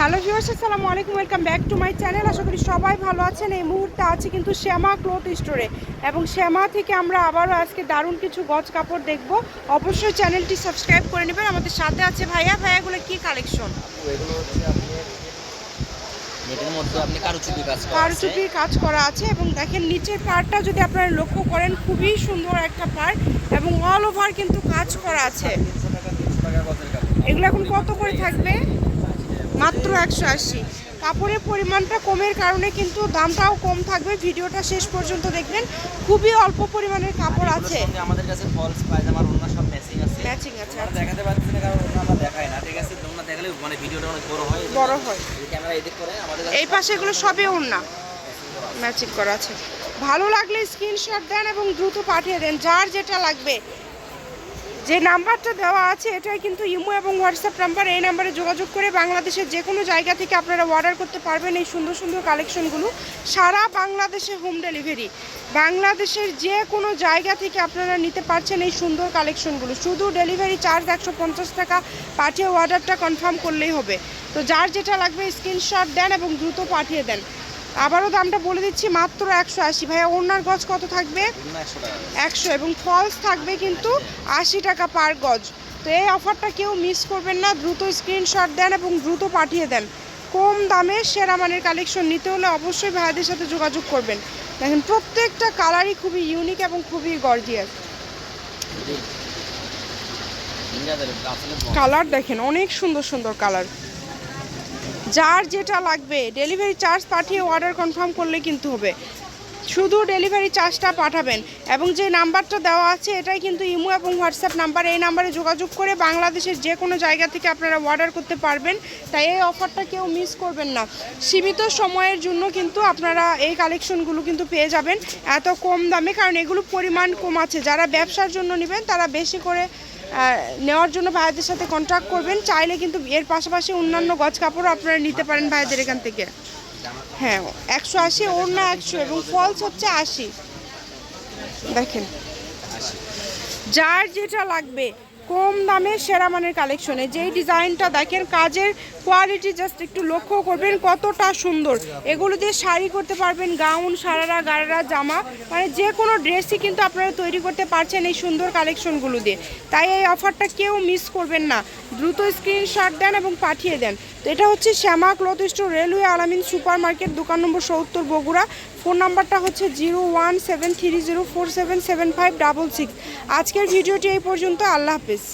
Hello viewers আসসালামু আলাইকুম welcome back to my channel আশা করি সবাই ভালো আছেন। এই মুহূর্তে আছে কিন্তু শ্যামা ক্লথ স্টোরে এবং শ্যামা থেকে আমরা আবারও আজকে দারুণ কিছু গজ কাপড় দেখব। অবশ্যই চ্যানেলটি সাবস্ক্রাইব করে নেবেন। আমাদের সাথে আছে ভাইয়া। ভাইয়াগুলো কি কালেকশন এগুলো হচ্ছে আপনি মধ্যে আপনি কারুচুপি কাজ করা আছে। কাজ করা আছে। এবং দেখেন নিচের পার্টটা যদি আপনারা লক্ষ্য করেন খুবই সুন্দর একটা পার্ট এবং অল ওভার কিন্তু কাজ করা আছে। এগুলো এখন কত করে থাকবে? মাত্র একশো আশি। কাপড়ের পরিমাণটা কমের কারণে কিন্তু দামটাও কম থাকবে। ভিডিওটা শেষ পর্যন্ত দেখবেন। খুবই অল্প পরিমাণের কাপড় আছে। আমাদের কাছে ফলস পায়জামার অন্য সব ম্যাচিং আছে। ম্যাচিং আছে আমরা দেখাতে পারছি না কারণ আমরা দেখাই না। ঠিক আছে তোমরা দেখালে মানে ভিডিওটা অনেক বড় হয়। বড় হয়। ক্যামেরা এদিক করে আমাদের এই পাশে এগুলো সবই ওড়না। ম্যাচিং করা আছে। ভালো লাগলে স্ক্রিনশট দেন এবং দ্রুত পাঠিয়ে দেন। যার যেটা লাগবে যে নাম্বারটা দেওয়া আছে, এটাই কিন্তু ইমো এবং হোয়াটসঅ্যাপ নাম্বার। এই নাম্বারে যোগাযোগ করে বাংলাদেশের যে কোনো জায়গা থেকে আপনারা অর্ডার করতে পারবেন এই সুন্দর সুন্দর কালেকশনগুলো। সারা বাংলাদেশে হোম ডেলিভারি। বাংলাদেশের যে কোনো জায়গা থেকে আপনারা নিতে পারছেন এই সুন্দর কালেকশনগুলো। শুধু ডেলিভারি চার্জ একশো পঞ্চাশ টাকা, পাঠিয়ে অর্ডারটা কনফার্ম করলেই হবে। তো যার যেটা লাগবে স্ক্রিনশট দেন এবং দ্রুত পাঠিয়ে দেন। আবারও দামটা বলে দিচ্ছি মাত্র একশো আশি। ভাইয়া ওনার গজ কত থাকবে? একশো। এবং ফলস থাকবে কিন্তু আশি টাকা পার গজ। তো এই অফারটা কেউ মিস করবেন না দ্রুত স্ক্রিনশট দেন এবং দ্রুত পাঠিয়ে দেন। কম দামে সেরা মানের কালেকশন নিতে হলে অবশ্যই ভাইয়াদের সাথে যোগাযোগ করবেন। দেখেন প্রত্যেকটা কালারই খুবই ইউনিক এবং খুবই গর্জিয়াস কালার দেখেন অনেক সুন্দর সুন্দর কালার যার যেটা লাগবে ডেলিভারি চার্জ পাঠিয়ে অর্ডার কনফার্ম করলে কিন্তু হবে। শুধু ডেলিভারি চার্জটা পাঠাবেন এবং যে নাম্বারটা দেওয়া আছে এটাই কিন্তু ইমো এবং হোয়াটসঅ্যাপ নাম্বার। এই নাম্বারে যোগাযোগ করে বাংলাদেশের যে কোনো জায়গা থেকে আপনারা অর্ডার করতে পারবেন। তাই এই অফারটা কেউ মিস করবেন না। সীমিত সময়ের জন্য কিন্তু আপনারা এই কালেকশনগুলো কিন্তু পেয়ে যাবেন। এত কম দামে, কারণ এগুলো পরিমাণ কম আছে। যারা ব্যবসার জন্য নেবেন, তারা বেশি করে নেওয়ার জন্য ভাইদের সাথে কন্ট্রাক্ট করবেন। চাইলে কিন্তু এর পাশাপাশি অন্যান্য গজ কাপড়ও আপনারা নিতে পারেন ভাইদের এখান থেকে। হ্যাঁ একশো আশি, ওড়না একশো এবং ফলস হচ্ছে আশি। দেখেন। যার যেটা লাগবে কম দামে সেরা মানের কালেকশনে যেই ডিজাইনটা দেখেন, কাজের কোয়ালিটি জাস্ট একটু লক্ষ্য করবেন কতটা সুন্দর। এগুলো দিয়ে শাড়ি করতে পারবেন গাউন সারারা, গারারা, জামা মানে যে কোনো ড্রেসই কিন্তু আপনারা তৈরি করতে পারছেন এই সুন্দর কালেকশনগুলো দিয়ে। তাই এই অফারটা কেউ মিস করবেন না। দ্রুত স্ক্রিনশট দেন এবং পাঠিয়ে দেন। এটা হচ্ছে Shyama cloth store railway Alamin super market দোকান নম্বর সত্তর বগুড়া। ফোন নাম্বারটা হচ্ছে zero one seven three zero four seven seven five double six. আজকের ভিডিওটি এই পর্যন্ত, আল্লাহ হাফিজ।